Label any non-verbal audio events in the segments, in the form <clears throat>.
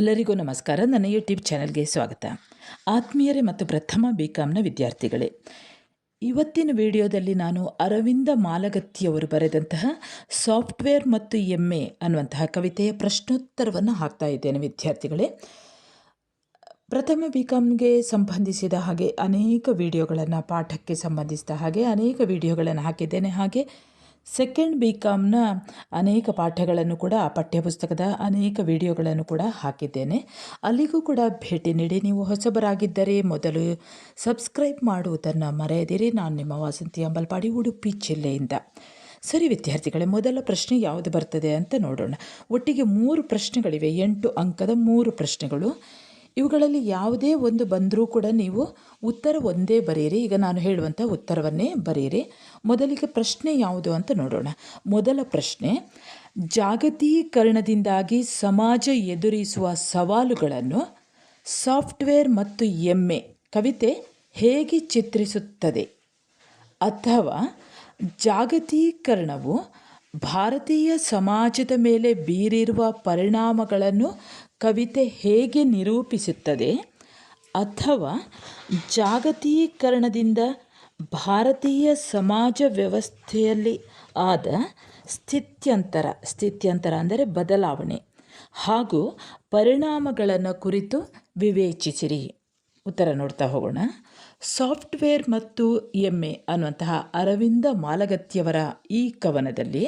ಎಲ್ಲರಿಗೂ ನಮಸ್ಕಾರ. ನನ್ನ ಯೂಟ್ಯೂಬ್ ಚಾನಲ್ಗೆ ಸ್ವಾಗತ. ಆತ್ಮೀಯರೇ ಮತ್ತು ಪ್ರಥಮ ಬಿ ಕಾಮ್ನ ವಿದ್ಯಾರ್ಥಿಗಳೇ, ಇವತ್ತಿನ ವಿಡಿಯೋದಲ್ಲಿ ನಾನು ಅರವಿಂದ ಮಾಲಗತ್ತಿಯವರು ಬರೆದಂತಹ ಸಾಫ್ಟ್ವೇರ್ ಮತ್ತು ಎಮ್ಮೆ ಅನ್ನುವಂತಹ ಕವಿತೆಯ ಪ್ರಶ್ನೋತ್ತರವನ್ನು ಹಾಕ್ತಾ ಇದ್ದೇನೆ ವಿದ್ಯಾರ್ಥಿಗಳೇ. ಪ್ರಥಮ ಬಿ ಕಾಮ್ಗೆ ಸಂಬಂಧಿಸಿದ ಹಾಗೆ ಅನೇಕ ವಿಡಿಯೋಗಳನ್ನು, ಪಾಠಕ್ಕೆ ಸಂಬಂಧಿಸಿದ ಹಾಗೆ ಅನೇಕ ವಿಡಿಯೋಗಳನ್ನು ಹಾಕಿದ್ದೇನೆ. ಹಾಗೆ ಸೆಕೆಂಡ್ ಬಿ ಕಾಮ್ನ ಅನೇಕ ಪಾಠಗಳನ್ನು ಕೂಡ, ಪಠ್ಯಪುಸ್ತಕದ ಅನೇಕ ವಿಡಿಯೋಗಳನ್ನು ಕೂಡ ಹಾಕಿದ್ದೇನೆ. ಅಲ್ಲಿಗೂ ಕೂಡ ಭೇಟಿ ನೀಡಿ. ನೀವು ಹೊಸಬರಾಗಿದ್ದರೆ ಮೊದಲು ಸಬ್ಸ್ಕ್ರೈಬ್ ಮಾಡುವುದನ್ನು ಮರೆಯದಿರಿ. ನಾನು ನಿಮ್ಮ ವಾಸಂತಿ ಅಂಬಲ್ಪಾಡಿ, ಉಡುಪಿ ಜಿಲ್ಲೆಯಿಂದ. ಸರಿ ವಿದ್ಯಾರ್ಥಿಗಳೇ, ಮೊದಲ ಪ್ರಶ್ನೆ ಯಾವುದು ಬರ್ತದೆ ಅಂತ ನೋಡೋಣ. ಒಟ್ಟಿಗೆ ಮೂರು ಪ್ರಶ್ನೆಗಳಿವೆ. ಎಂಟು ಅಂಕದ ಮೂರು ಪ್ರಶ್ನೆಗಳು. ಇವುಗಳಲ್ಲಿ ಯಾವುದೇ ಒಂದು ಬಂದರೂ ಕೂಡ ನೀವು ಉತ್ತರ ಒಂದೇ ಬರೆಯಿರಿ. ಈಗ ನಾನು ಹೇಳುವಂಥ ಉತ್ತರವನ್ನೇ ಬರೆಯಿರಿ. ಮೊದಲಿಗೆ ಪ್ರಶ್ನೆ ಯಾವುದು ಅಂತ ನೋಡೋಣ. ಮೊದಲ ಪ್ರಶ್ನೆ, ಜಾಗತೀಕರಣದಿಂದಾಗಿ ಸಮಾಜ ಎದುರಿಸುವ ಸವಾಲುಗಳನ್ನು ಸಾಫ್ಟ್ವೇರ್ ಮತ್ತು ಎಮ್ಮೆ ಕವಿತೆ ಹೇಗೆ ಚಿತ್ರಿಸುತ್ತದೆ? ಅಥವಾ ಜಾಗತೀಕರಣವು ಭಾರತೀಯ ಸಮಾಜದ ಮೇಲೆ ಬೀರಿರುವ ಪರಿಣಾಮಗಳನ್ನು ಕವಿತೆ ಹೇಗೆ ನಿರೂಪಿಸುತ್ತದೆ ಅಥವಾ ಜಾಗತೀಕರಣದಿಂದ ಭಾರತೀಯ ಸಮಾಜ ವ್ಯವಸ್ಥೆಯಲ್ಲಿ ಆದ ಸ್ಥಿತ್ಯಂತರ ಸ್ಥಿತ್ಯಂತರ ಅಂದರೆ ಬದಲಾವಣೆ ಹಾಗೂ ಪರಿಣಾಮಗಳನ್ನು ಕುರಿತು ವಿವೇಚಿಸಿರಿ. ಉತ್ತರ ನೋಡ್ತಾ ಹೋಗೋಣ. ಸಾಫ್ಟ್ವೇರ್ ಮತ್ತು ಎಂ ಎ ಅನ್ನುವಂತಹ ಅರವಿಂದ ಮಾಲಗತ್ತಿಯವರ ಈ ಕವನದಲ್ಲಿ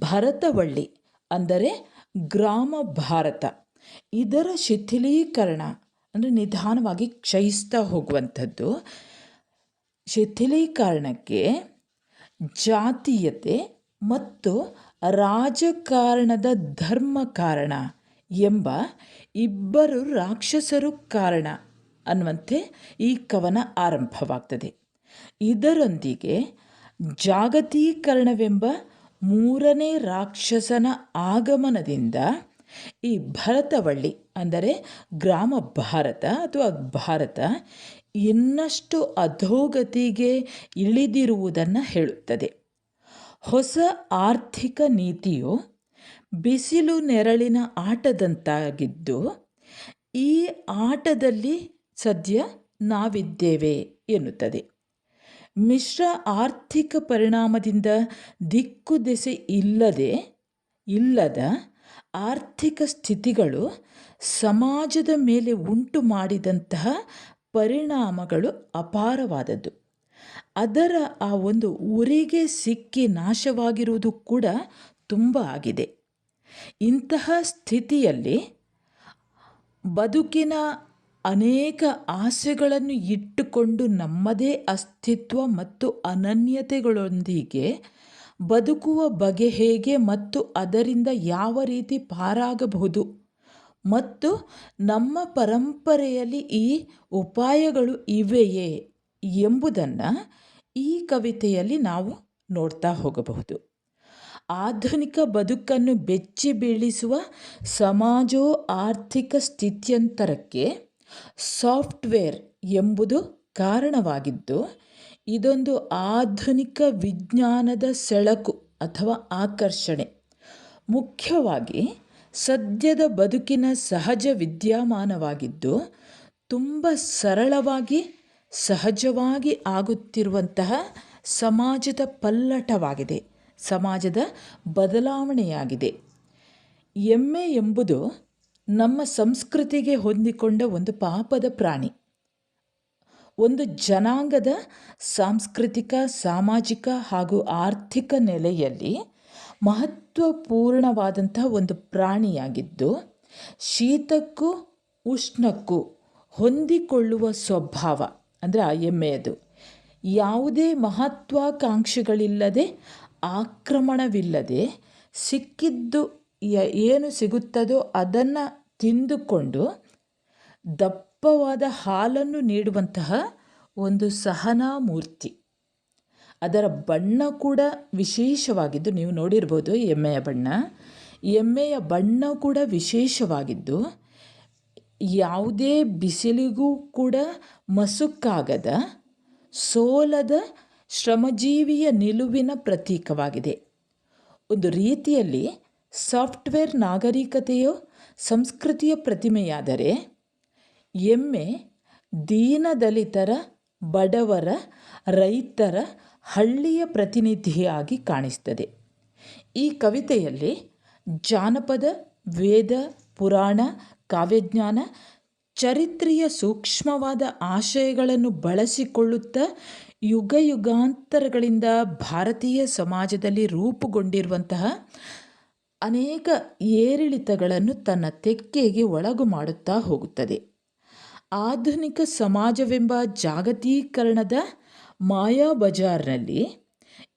ಭರತವಳ್ಳಿ ಅಂದರೆ ಗ್ರಾಮ ಭಾರತ ಇದರ ಶಿಥಿಲೀಕರಣ ಅಂದರೆ ನಿಧಾನವಾಗಿ ಕ್ಷಯಿಸ್ತಾ ಹೋಗುವಂಥದ್ದು. ಶಿಥಿಲೀಕರಣಕ್ಕೆ ಜಾತೀಯತೆ ಮತ್ತು ರಾಜಕಾರಣದ ಧರ್ಮ ಕಾರಣ ಎಂಬ ಇಬ್ಬರು ರಾಕ್ಷಸರು ಕಾರಣ ಅನ್ನುವಂತೆ ಈ ಕವನ ಆರಂಭವಾಗ್ತದೆ. ಇದರೊಂದಿಗೆ ಜಾಗತೀಕರಣವೆಂಬ ಮೂರನೇ ರಾಕ್ಷಸನ ಆಗಮನದಿಂದ ಈ ಭರತವಳ್ಳಿ ಅಂದರೆ ಗ್ರಾಮ ಭಾರತ ಅಥವಾ ಭಾರತ ಇನ್ನಷ್ಟು ಅಧೋಗತಿಗೆ ಇಳಿದಿರುವುದನ್ನು ಹೇಳುತ್ತದೆ. ಹೊಸ ಆರ್ಥಿಕ ನೀತಿಯು ಬಿಸಿಲು ನೆರಳಿನ ಆಟದಂತಾಗಿದ್ದು ಈ ಆಟದಲ್ಲಿ ಸದ್ಯ ನಾವಿದ್ದೇವೆ ಎನ್ನುತ್ತದೆ. ಮಿಶ್ರ ಆರ್ಥಿಕ ಪರಿಣಾಮದಿಂದ ದಿಕ್ಕು ದೆಸೆ ಇಲ್ಲದೆ ಇಲ್ಲದ ಆರ್ಥಿಕ ಸ್ಥಿತಿಗಳು ಸಮಾಜದ ಮೇಲೆ ಉಂಟು ಮಾಡಿದಂತಹ ಪರಿಣಾಮಗಳು ಅಪಾರವಾದದ್ದು. ಅದರ ಆ ಒಂದು ಉರಿಗೆ ಸಿಕ್ಕಿ ನಾಶವಾಗಿರುವುದು ಕೂಡ ತುಂಬ ಆಗಿದೆ. ಇಂತಹ ಸ್ಥಿತಿಯಲ್ಲಿ ಬದುಕಿನ ಅನೇಕ ಆಸೆಗಳನ್ನು ಇಟ್ಟುಕೊಂಡು ನಮ್ಮದೇ ಅಸ್ತಿತ್ವ ಮತ್ತು ಅನನ್ಯತೆಗಳೊಂದಿಗೆ ಬದುಕುವ ಬಗೆ ಹೇಗೆ ಮತ್ತು ಅದರಿಂದ ಯಾವ ರೀತಿ ಪಾರಾಗಬಹುದು. ಮತ್ತು ನಮ್ಮ ಪರಂಪರೆಯಲ್ಲಿ ಈ ಉಪಾಯಗಳು ಇವೆಯೇ ಎಂಬುದನ್ನು ಈ ಕವಿತೆಯಲ್ಲಿ ನಾವು ನೋಡ್ತಾ ಹೋಗಬಹುದು. ಆಧುನಿಕ ಬದುಕನ್ನು ಬೆಚ್ಚಿ ಬೀಳಿಸುವ ಸಮಾಜೋ ಆರ್ಥಿಕ ಸ್ಥಿತ್ಯಂತರಕ್ಕೆ ಸಾಫ್ಟ್ವೇರ್ ಎಂಬುದು ಕಾರಣವಾಗಿದ್ದು ಇದೊಂದು ಆಧುನಿಕ ವಿಜ್ಞಾನದ ಸೆಳಕು ಅಥವಾ ಆಕರ್ಷಣೆ. ಮುಖ್ಯವಾಗಿ ಸದ್ಯದ ಬದುಕಿನ ಸಹಜ ವಿದ್ಯಮಾನವಾಗಿದ್ದು, ತುಂಬ ಸರಳವಾಗಿ, ಸಹಜವಾಗಿ ಆಗುತ್ತಿರುವಂತಹ ಸಮಾಜದ ಪಲ್ಲಟವಾಗಿದೆ, ಸಮಾಜದ ಬದಲಾವಣೆಯಾಗಿದೆ. ಎಮ್ಮೆ ಎಂಬುದು ನಮ್ಮ ಸಂಸ್ಕೃತಿಗೆ ಹೊಂದಿಕೊಂಡ ಒಂದು ಪಾಪದ ಪ್ರಾಣಿ. ಒಂದು ಜನಾಂಗದ ಸಾಂಸ್ಕೃತಿಕ, ಸಾಮಾಜಿಕ ಹಾಗೂ ಆರ್ಥಿಕ ನೆಲೆಯಲ್ಲಿ ಮಹತ್ವಪೂರ್ಣವಾದಂಥ ಒಂದು ಪ್ರಾಣಿಯಾಗಿದ್ದು, ಶೀತಕ್ಕೂ ಉಷ್ಣಕ್ಕೂ ಹೊಂದಿಕೊಳ್ಳುವ ಸ್ವಭಾವ, ಅಂದರೆ ಆ ಎಮ್ಮೆಯದು. ಯಾವುದೇ ಮಹತ್ವಾಕಾಂಕ್ಷೆಗಳಿಲ್ಲದೆ, ಆಕ್ರಮಣವಿಲ್ಲದೆ ಸಿಕ್ಕಿದ್ದು ಏನು ಸಿಗುತ್ತದೋ ಅದನ್ನು ತಿಂದುಕೊಂಡು ದಪ್ಪವಾದ ಹಾಲನ್ನು ನೀಡುವಂತಹ ಒಂದು ಸಹನಾ ಮೂರ್ತಿ. ಅದರ ಬಣ್ಣ ಕೂಡ ವಿಶೇಷವಾಗಿದ್ದು, ನೀವು ನೋಡಿರ್ಬೋದು ಎಮ್ಮೆಯ ಬಣ್ಣ. ಎಮ್ಮೆಯ ಬಣ್ಣ ಕೂಡ ವಿಶೇಷವಾಗಿದ್ದು, ಯಾವುದೇ ಬಿಸಿಲಿಗೂ ಕೂಡ ಮಸುಕಾಗದ ಸೋಲದ ಶ್ರಮಜೀವಿಯ ನಿಲುವಿನ ಪ್ರತೀಕವಾಗಿದೆ. ಒಂದು ರೀತಿಯಲ್ಲಿ ಸಾಫ್ಟ್ವೇರ್ ನಾಗರಿಕತೆಯು, ಸಂಸ್ಕೃತಿಯ ಪ್ರತಿಮೆಯಾದರೆ ಎಮ್ಮೆ ದೀನದಲಿತರ ಬಡವರ ರೈತರ ಹಳ್ಳಿಯ ಪ್ರತಿನಿಧಿಯಾಗಿ ಕಾಣಿಸ್ತದೆ. ಈ ಕವಿತೆಯಲ್ಲಿ ಜಾನಪದ, ವೇದ, ಪುರಾಣ, ಕಾವ್ಯಜ್ಞಾನ, ಚರಿತ್ರೆಯ ಸೂಕ್ಷ್ಮವಾದ ಆಶಯಗಳನ್ನು ಬಳಸಿಕೊಳ್ಳುತ್ತಾ ಯುಗ ಯುಗಾಂತರಗಳಿಂದ ಭಾರತೀಯ ಸಮಾಜದಲ್ಲಿ ರೂಪುಗೊಂಡಿರುವಂತಹ ಅನೇಕ ಏರಿಳಿತಗಳನ್ನು ತನ್ನ ತೆಕ್ಕೆಗೆ ಒಳಗು ಮಾಡುತ್ತಾ ಹೋಗುತ್ತದೆ. ಆಧುನಿಕ ಸಮಾಜವೆಂಬ ಜಾಗತೀಕರಣದ ಮಾಯಾಬಜಾರ್ನಲ್ಲಿ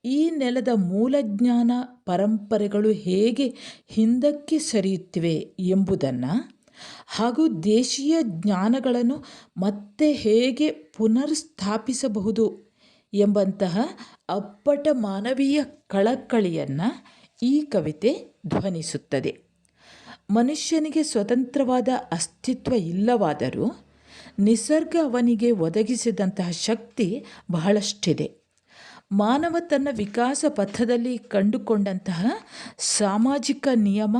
ಈ ನೆಲದ ಮೂಲಜ್ಞಾನ ಪರಂಪರೆಗಳು ಹೇಗೆ ಹಿಂದಕ್ಕೆ ಸರಿಯುತ್ತಿವೆ ಎಂಬುದನ್ನು ಹಾಗೂ ದೇಶೀಯ ಜ್ಞಾನಗಳನ್ನು ಮತ್ತೆ ಹೇಗೆ ಪುನರ್ಸ್ಥಾಪಿಸಬಹುದು ಎಂಬಂತಹ ಅಪ್ಪಟ ಮಾನವೀಯ ಕಳಕಳಿಯನ್ನು ಈ ಕವಿತೆ ಧ್ವನಿಸುತ್ತದೆ. ಮನುಷ್ಯನಿಗೆ ಸ್ವತಂತ್ರವಾದ ಅಸ್ತಿತ್ವ ಇಲ್ಲವಾದರೂ ನಿಸರ್ಗ ಅವನಿಗೆ ಒದಗಿಸಿದಂತಹ ಶಕ್ತಿ ಬಹಳಷ್ಟಿದೆ. ಮಾನವ ತನ್ನ ವಿಕಾಸ ಪಥದಲ್ಲಿ ಕಂಡುಕೊಂಡಂತಹ ಸಾಮಾಜಿಕ ನಿಯಮ,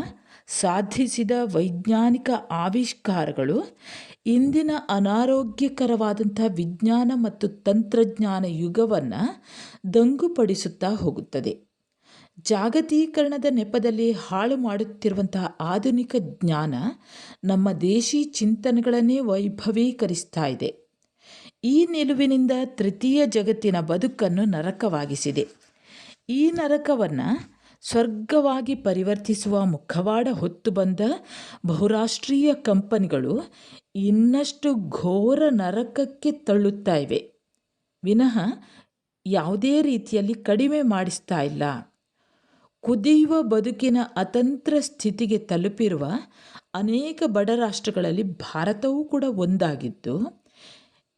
ಸಾಧಿಸಿದ ವೈಜ್ಞಾನಿಕ ಆವಿಷ್ಕಾರಗಳು, ಇಂದಿನ ಅನಾರೋಗ್ಯಕರವಾದಂಥ ವಿಜ್ಞಾನ ಮತ್ತು ತಂತ್ರಜ್ಞಾನ ಯುಗವನ್ನು ದಂಗುಪಡಿಸುತ್ತಾ ಹೋಗುತ್ತದೆ. ಜಾಗತೀಕರಣದ ನೆಪದಲ್ಲಿ ಹಾಳು ಮಾಡುತ್ತಿರುವಂತಹ ಆಧುನಿಕ ಜ್ಞಾನ ನಮ್ಮ ದೇಶಿ ಚಿಂತನೆಗಳನ್ನೇ ವೈಭವೀಕರಿಸ್ತಾ ಇದೆ. ಈ ನಿಲುವಿನಿಂದ ತೃತೀಯ ಜಗತ್ತಿನ ಬದುಕನ್ನು ನರಕವಾಗಿಸಿದೆ. ಈ ನರಕವನ್ನು ಸ್ವರ್ಗವಾಗಿ ಪರಿವರ್ತಿಸುವ ಮುಖವಾಡ ಹೊತ್ತು ಬಂದ ಬಹುರಾಷ್ಟ್ರೀಯ ಕಂಪನಿಗಳು ಇನ್ನಷ್ಟು ಘೋರ ನರಕಕ್ಕೆ ತಳ್ಳುತ್ತಾ ಇವೆ. ವಿನಃ ಯಾವುದೇ ರೀತಿಯಲ್ಲಿ ಕಡಿಮೆ ಮಾಡಿಸ್ತಾ ಇಲ್ಲ. ಕುದಿಯುವ ಬದುಕಿನ ಅತಂತ್ರ ಸ್ಥಿತಿಗೆ ತಲುಪಿರುವ ಅನೇಕ ಬಡ ರಾಷ್ಟ್ರಗಳಲ್ಲಿ ಭಾರತವೂ ಕೂಡ ಒಂದಾಗಿದ್ದು,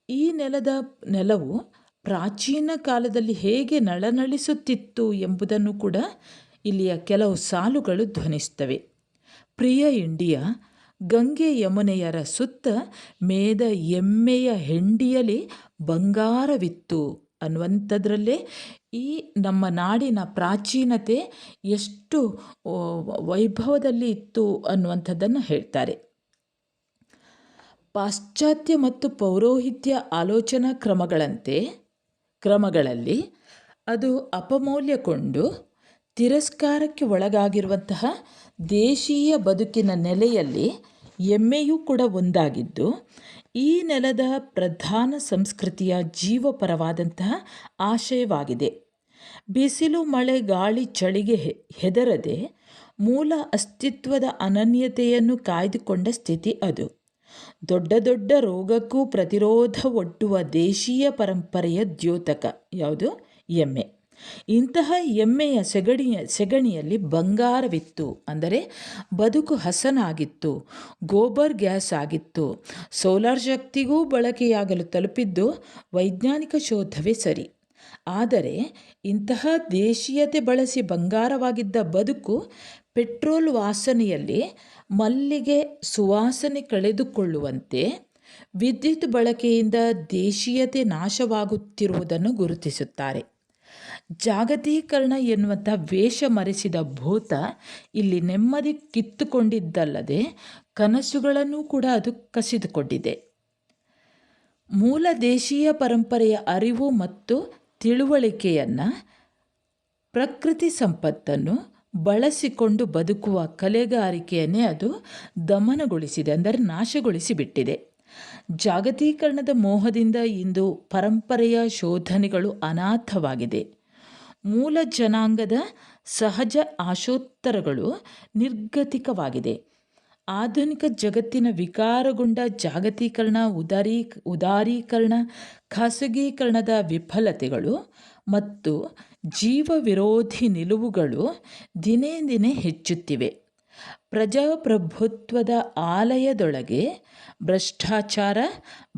ಈ ನೆಲದ ನೆಲವು ಪ್ರಾಚೀನ ಕಾಲದಲ್ಲಿ ಹೇಗೆ ನಳನಳಿಸುತ್ತಿತ್ತು ಎಂಬುದನ್ನು ಕೂಡ ಇಲ್ಲಿಯ ಕೆಲವು ಸಾಲುಗಳು ಧ್ವನಿಸ್ತವೆ ಪ್ರಿಯ ಇಂಡಿಯಾ, ಗಂಗೆ ಯಮುನೆಯರ ಸುತ್ತ ಮೇದ ಎಮ್ಮೆಯ ಹೆಂಡಿಯಲಿ ಬಂಗಾರವಿತ್ತು ಅನ್ನುವಂಥದ್ರಲ್ಲೇ ಈ ನಮ್ಮ ನಾಡಿನ ಪ್ರಾಚೀನತೆ ಎಷ್ಟು ವೈಭವದಲ್ಲಿ ಇತ್ತು ಅನ್ನುವಂಥದ್ದನ್ನು ಹೇಳ್ತಾರೆ. ಪಾಶ್ಚಾತ್ಯ ಮತ್ತು ಪೌರೋಹಿತ್ಯ ಆಲೋಚನಾ ಕ್ರಮಗಳಂತೆ, ಕ್ರಮಗಳಲ್ಲಿ ಅದು ಅಪಮೌಲ್ಯಕೊಂಡು ತಿರಸ್ಕಾರಕ್ಕೆ ಒಳಗಾಗಿರುವಂತಹ ದೇಶೀಯ ಬದುಕಿನ ನೆಲೆಯಲ್ಲಿ ಎಮ್ಮೆಯೂ ಕೂಡ ಒಂದಾಗಿದ್ದು, ಈ ನೆಲದ ಪ್ರಧಾನ ಸಂಸ್ಕೃತಿಯ ಜೀವಪರವಾದಂತಹ ಆಶಯವಾಗಿದೆ. ಬಿಸಿಲು ಮಳೆ ಗಾಳಿ ಚಳಿಗೆ ಹೆದರದೆ ಮೂಲ ಅಸ್ತಿತ್ವದ ಅನನ್ಯತೆಯನ್ನು ಕಾಯ್ದುಕೊಂಡ ಸ್ಥಿತಿ ಅದು. ದೊಡ್ಡ ದೊಡ್ಡ ರೋಗಕ್ಕೂ ಪ್ರತಿರೋಧ ಒಡ್ಡುವ ದೇಶೀಯ ಪರಂಪರೆಯ ದ್ಯೋತಕ. ಯಾವುದು? ಎಮ್ಮೆ. ಇಂತಹ ಎಮ್ಮೆಯ ಸೆಗಣಿಯ, ಸೆಗಣಿಯಲ್ಲಿ ಬಂಗಾರವಿತ್ತು. ಅಂದರೆ ಬದುಕು ಹಸನಾಗಿತ್ತು, ಗೋಬರ್ ಗ್ಯಾಸ್ ಆಗಿತ್ತು, ಸೋಲಾರ್ ಶಕ್ತಿಗೂ ಬಳಕೆಯಾಗಲು ತಲುಪಿದ್ದು ವೈಜ್ಞಾನಿಕ ಶೋಧವೇ ಸರಿ. ಆದರೆ ಇಂತಹ ದೇಶೀಯತೆ ಬಳಸಿ ಬಂಗಾರವಾಗಿದ್ದ ಬದುಕು ಪೆಟ್ರೋಲ್ ವಾಸನೆಯಲ್ಲಿ ಮಲ್ಲಿಗೆ ಸುವಾಸನೆ ಕಳೆದುಕೊಳ್ಳುವಂತೆ ವಿದ್ಯುತ್ ಬಳಕೆಯಿಂದ ದೇಶೀಯತೆ ನಾಶವಾಗುತ್ತಿರುವುದನ್ನು ಗುರುತಿಸುತ್ತಾರೆ. ಜಾಗತೀಕರಣ ಎನ್ನುವಂಥ ವೇಷ ಮರೆಸಿದ ಭೂತ ಇಲ್ಲಿ ನೆಮ್ಮದಿ ಕಿತ್ತುಕೊಂಡಿದ್ದಲ್ಲದೆ ಕನಸುಗಳನ್ನು ಕೂಡ ಅದು ಕಸಿದುಕೊಂಡಿದೆ. ಮೂಲ ದೇಶೀಯ ಪರಂಪರೆಯ ಅರಿವು ಮತ್ತು ತಿಳುವಳಿಕೆಯನ್ನು ಪ್ರಕೃತಿ ಸಂಪತ್ತನ್ನು ಬಳಸಿಕೊಂಡು ಬದುಕುವ ಕಲೆಗಾರಿಕೆಯನ್ನೇ ಅದು ದಮನಗೊಳಿಸಿದೆ, ಅಂದರೆ ನಾಶಗೊಳಿಸಿಬಿಟ್ಟಿದೆ. ಜಾಗತೀಕರಣದ ಮೋಹದಿಂದ ಇಂದು ಪರಂಪರೆಯ ಶೋಧನೆಗಳು ಅನಾಥವಾಗಿದೆ. ಮೂಲ ಜನಾಂಗದ ಸಹಜ ಆಶೋತ್ತರಗಳು ನಿರ್ಗತಿಕವಾಗಿದೆ. ಆಧುನಿಕ ಜಗತ್ತಿನ ವಿಕಾರಗೊಂಡ ಜಾಗತೀಕರಣ ಉದಾರೀ ಉದಾರೀಕರಣ, ಖಾಸಗೀಕರಣದ ವಿಫಲತೆಗಳು ಮತ್ತು ಜೀವ ವಿರೋಧಿ ನಿಲುವುಗಳು ದಿನೇ ದಿನೇ ಹೆಚ್ಚುತ್ತಿವೆ. ಪ್ರಜಾಪ್ರಭುತ್ವದ ಆಲಯದೊಳಗೆ ಭ್ರಷ್ಟಾಚಾರ,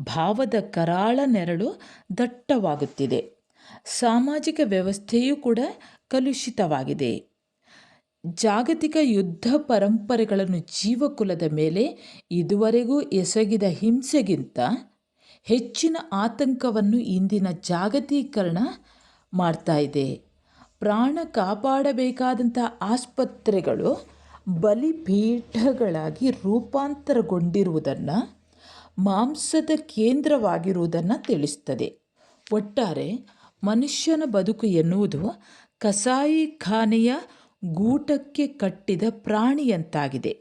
ಭಾವದ ಕರಾಳ ನೆರಳು ದಟ್ಟವಾಗುತ್ತಿದೆ. ಸಾಮಾಜಿಕ ವ್ಯವಸ್ಥೆಯೂ ಕೂಡ ಕಲುಷಿತವಾಗಿದೆ. ಜಾಗತಿಕ ಯುದ್ಧ ಪರಂಪರೆಗಳನ್ನು ಜೀವಕುಲದ ಮೇಲೆ ಇದುವರೆಗೂ ಎಸಗಿದ ಹಿಂಸೆಗಿಂತ ಹೆಚ್ಚಿನ ಆತಂಕವನ್ನು ಇಂದಿನ ಜಾಗತೀಕರಣ ಮಾಡ್ತಾ ಇದೆ. ಪ್ರಾಣ ಕಾಪಾಡಬೇಕಾದಂಥ ಆಸ್ಪತ್ರೆಗಳು ಬಲಿಪೀಠಗಳಾಗಿ ರೂಪಾಂತರಗೊಂಡಿರುವುದನ್ನು ಮಾಂಸದ ಕೇಂದ್ರವಾಗಿರುವುದನ್ನು ತಿಳಿಸ್ತದೆ. ಒಟ್ಟಾರೆ ಮನುಷ್ಯನ ಬದುಕು ಎನ್ನುವುದು ಕಸಾಯಿಖಾನೆಯ ಗೂಟಕ್ಕೆ ಕಟ್ಟಿದ ಪ್ರಾಣಿಯಂತಾಗಿದೆ.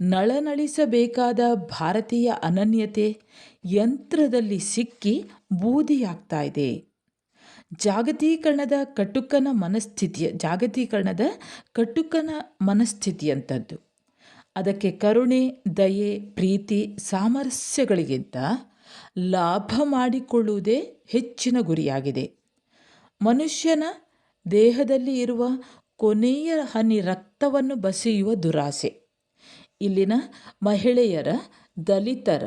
ನಳನಳಿಸಬೇಕಾದ ಭಾರತೀಯ ಅನನ್ಯತೆ ಯಂತ್ರದಲ್ಲಿ ಸಿಕ್ಕಿ ಬೂದಿಯಾಗ್ತಾ ಇದೆ. ಜಾಗತೀಕರಣದ ಕಟುಕನ ಮನಸ್ಥಿತಿಯ ಜಾಗತೀಕರಣದ ಕಟುಕನ ಮನಸ್ಥಿತಿಯಂಥದ್ದು. ಅದಕ್ಕೆ ಕರುಣೆ, ದಯೆ, ಪ್ರೀತಿ, ಸಾಮರಸ್ಯಗಳಿಗಿಂತ ಲಾಭ ಮಾಡಿಕೊಳ್ಳುವುದೇ ಹೆಚ್ಚಿನ ಗುರಿಯಾಗಿದೆ. ಮನುಷ್ಯನ ದೇಹದಲ್ಲಿ ಇರುವ ಕೊನೆಯ ಹನಿ ರಕ್ತವನ್ನು ಬಸಿಯುವ ದುರಾಸೆ. ಇಲ್ಲಿನ ಮಹಿಳೆಯರ, ದಲಿತರ,